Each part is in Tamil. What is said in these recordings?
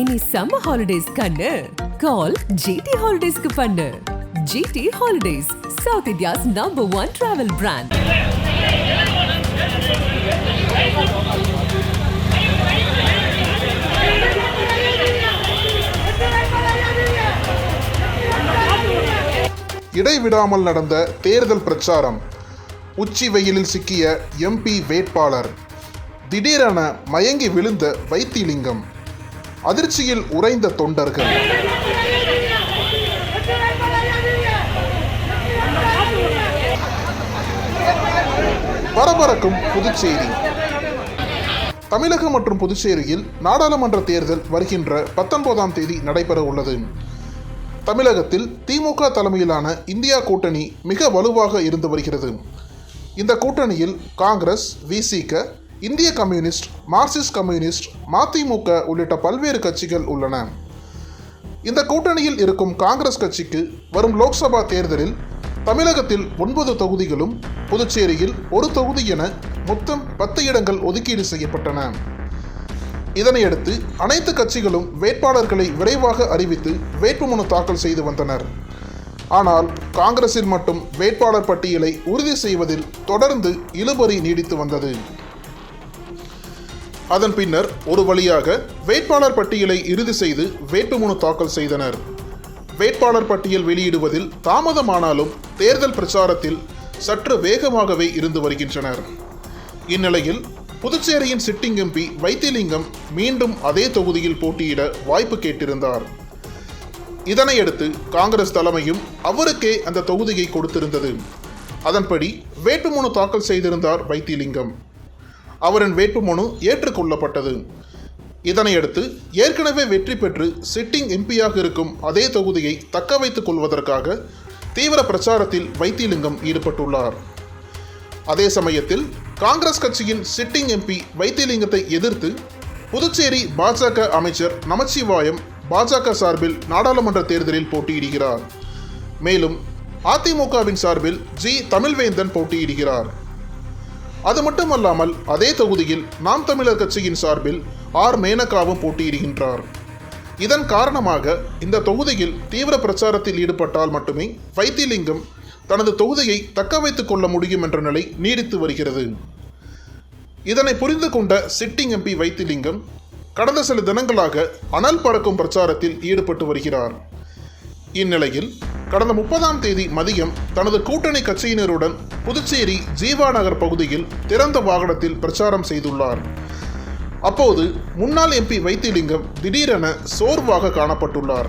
இனி சம்மர் ஹாலிடேஸ் கண்ணு. கால் ஜிடி ஹாலிடேஸ்க்கு பண்ணு. GT holidays south India's number one travel brand இடைவிடாமல் நடந்த தேர்தல் பிரச்சாரம். உச்சி வெயிலில் சிக்கிய எம்பி வேட்பாளர். திடீரென மயங்கி விழுந்த வைத்திலிங்கம். அதிர்ச்சியில் உறைந்த தொண்டர்கள். பரபரக்கும் புதுச்சேரி. தமிழகம் மற்றும் புதுச்சேரியில் நாடாளுமன்ற தேர்தல் வருகின்ற பத்தொன்பதாம் தேதி நடைபெற உள்ளது. தமிழகத்தில் திமுக தலைமையிலான இந்தியா கூட்டணி மிக வலுவாக இருந்து வருகிறது. இந்த கூட்டணியில் காங்கிரஸ் விசிக இந்திய கம்யூனிஸ்ட் மார்க்சிஸ்ட் கம்யூனிஸ்ட் மதிமுக உள்ளிட்ட பல்வேறு கட்சிகள் உள்ளன. இந்த கூட்டணியில் இருக்கும் காங்கிரஸ் கட்சிக்கு வரும் லோக்சபா தேர்தலில் தமிழகத்தில் ஒன்பது தொகுதிகளும் புதுச்சேரியில் ஒரு தொகுதி என மொத்தம் பத்து இடங்கள் ஒதுக்கீடு செய்யப்பட்டன. இதனையடுத்து அனைத்து கட்சிகளும் வேட்பாளர்களை விரைவாக அறிவித்து வேட்புமனு தாக்கல் செய்து வந்தனர். ஆனால் காங்கிரஸில் மட்டும் வேட்பாளர் பட்டியலை உறுதி செய்வதில் தொடர்ந்து இழுபறி நீடித்து வந்தது. அதன் பின்னர் ஒரு வழியாக வேட்பாளர் பட்டியலை இறுதி செய்து வேட்புமனு தாக்கல் செய்தனர். வேட்பாளர் பட்டியல் வெளியிடுவதில் தாமதமானாலும் தேர்தல் பிரச்சாரத்தில் சற்று வேகமாகவே இருந்து வருகின்றனர். இந்நிலையில் புதுச்சேரியின் சிட்டிங் எம்பி வைத்திலிங்கம் மீண்டும் அதே தொகுதியில் போட்டியிட வாய்ப்பு கேட்டிருந்தார். இதனையடுத்து காங்கிரஸ் தலைமையும் அவருக்கே அந்த தொகுதியை கொடுத்திருந்தது. அதன்படி வேட்புமனு தாக்கல் செய்திருந்தார் வைத்திலிங்கம். அவரின் வேட்புமனு ஏற்றுக்கொள்ளப்பட்டது. இதனையடுத்து ஏற்கனவே வெற்றி பெற்று சிட்டிங் எம்பியாக இருக்கும் அதே தொகுதியை தக்க வைத்துக் கொள்வதற்காக தீவிர பிரச்சாரத்தில் வைத்திலிங்கம் ஈடுபட்டுள்ளார். அதே சமயத்தில் காங்கிரஸ் கட்சியின் சிட்டிங் எம்பி வைத்திலிங்கத்தை எதிர்த்து புதுச்சேரி பாஜக அமைச்சர் நமச்சிவாயம் பாஜக சார்பில் நாடாளுமன்ற தேர்தலில் போட்டியிடுகிறார். மேலும் அதிமுகவின் சார்பில் ஜி. தமிழ்வேந்தன் போட்டியிடுகிறார். அது மட்டுமல்லாமல் அதே தொகுதியில் நாம் தமிழர் கட்சியின் சார்பில் ஆர். மேனகாவும் போட்டியிடுகின்றார். இதன் காரணமாக இந்த தொகுதியில் தீவிர பிரச்சாரத்தில் ஈடுபட்டால் மட்டுமே வைத்திலிங்கம் தனது தொகுதியை தக்க வைத்துக் கொள்ள முடியும் என்ற நிலை நீடித்து வருகிறது. இதனை புரிந்து கொண்ட சிட்டிங் எம்பி வைத்திலிங்கம் கடந்த சில தினங்களாக அனல் பறக்கும் பிரச்சாரத்தில் ஈடுபட்டு வருகிறார். இந்நிலையில் கடந்த முப்பதாம் தேதி மதியம் தனது கூட்டணி கட்சியினருடன் புதுச்சேரி ஜீவா நகர் பகுதியில் திறந்த வாகனத்தில் பிரச்சாரம் செய்துள்ளார். அப்போது முன்னாள் எம்பி வைத்திலிங்கம் திடீரென சோர்வாக காணப்பட்டுள்ளார்.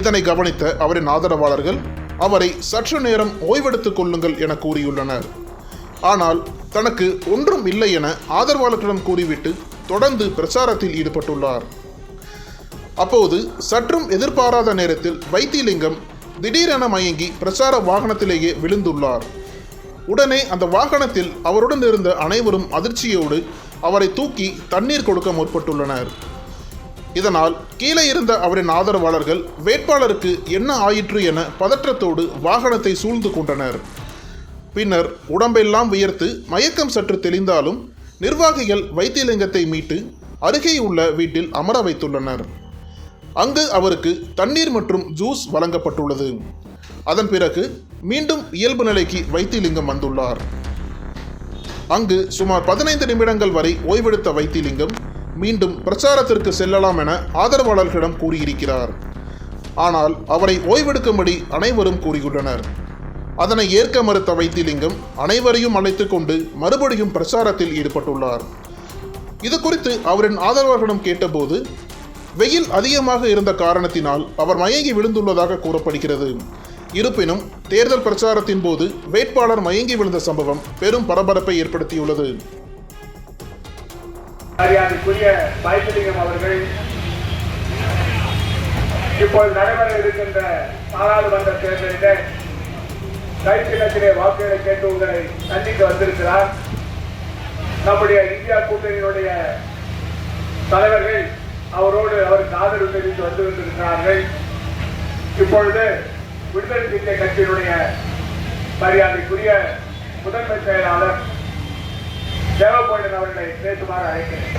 இதனை கவனித்த அவரின் ஆதரவாளர்கள் அவரை சற்று நேரம் ஓய்வெடுத்துக் கொள்ளுங்கள் என கூறியுள்ளனர். ஆனால் தனக்கு ஒன்றும் இல்லை என ஆதரவாளர்களிடம் கூறிவிட்டு தொடர்ந்து பிரச்சாரத்தில் ஈடுபட்டுள்ளார். அப்போது சற்றும் எதிர்பாராத நேரத்தில் வைத்திலிங்கம் திடீரென மயங்கி பிரச்சார வாகனத்திலேயே விழுந்துள்ளார். உடனே அந்த வாகனத்தில் அவருடன் இருந்த அனைவரும் அதிர்ச்சியோடு அவரை தூக்கி தண்ணீர் கொடுக்க முற்பட்டுள்ளனர். இதனால் கீழே இருந்த அவரின் ஆதரவாளர்கள் வேட்பாளருக்கு என்ன ஆயிற்று என பதற்றத்தோடு வாகனத்தை சூழ்ந்து கொண்டனர். பின்னர் உடம்பெல்லாம் உயர்த்து மயக்கம் சற்று தெளிந்தாலும் நிர்வாகிகள் வைத்தியலிங்கத்தை மீட்டு அருகே உள்ள வீட்டில் அமர வைத்துள்ளனர். அங்கு அவருக்கு தண்ணீர் மற்றும் ஜூஸ் வழங்கப்பட்டுள்ளது. அதன் பிறகு மீண்டும் இயல்பு நிலைக்கு வைத்திலிங்கம் வந்துள்ளார். அங்கு சுமார் பதினைந்து நிமிடங்கள் வரை ஓய்வெடுத்த வைத்திலிங்கம் மீண்டும் பிரச்சாரத்திற்கு செல்லலாம் என ஆதரவாளர்களிடம் கூறியிருக்கிறார். ஆனால் அவரை ஓய்வெடுக்கும்படி அனைவரும் கூறியுள்ளனர். அதனை ஏற்க மறுத்த வைத்திலிங்கம் அனைவரையும் அழைத்து கொண்டு மறுபடியும் பிரச்சாரத்தில் ஈடுபட்டுள்ளார். இது குறித்து அவரின் ஆதரவாளர்களிடம் கேட்டபோது வெயில் அதிகமாக இருந்த காரணத்தினால் அவர் மயங்கி விழுந்துள்ளதாக கூறப்படுகிறது. இருப்பினும் தேர்தல் பிரச்சாரத்தின் போது வேட்பாளர் மயங்கி விழுந்த சம்பவம் பெரும் பரபரப்பை ஏற்படுத்தியுள்ளது. மரியாதைக்குரிய வைத்திலிங்கம் அவர்கள் இப்போது நடைபெற இருக்கின்ற நாடாளுமன்ற தேர்தலிலே கைச்சின்னத்திலே வாக்குகளை கேட்டு உங்களை சந்திக்க வந்திருக்கிறார். நம்முடைய இந்தியா கூட்டணியினுடைய தலைவர்கள் அவரோடு அவருக்கு ஆதரவு தெரிவித்து வந்து கொண்டிருக்கிறார்கள். இப்பொழுது விடுதலை சிறுத்தை கட்சியினுடைய மரியாதைக்குரிய முதன்மை செயலாளர் தேவபோயன் அவர்களை பேசுமாறு அழைக்கிறேன்.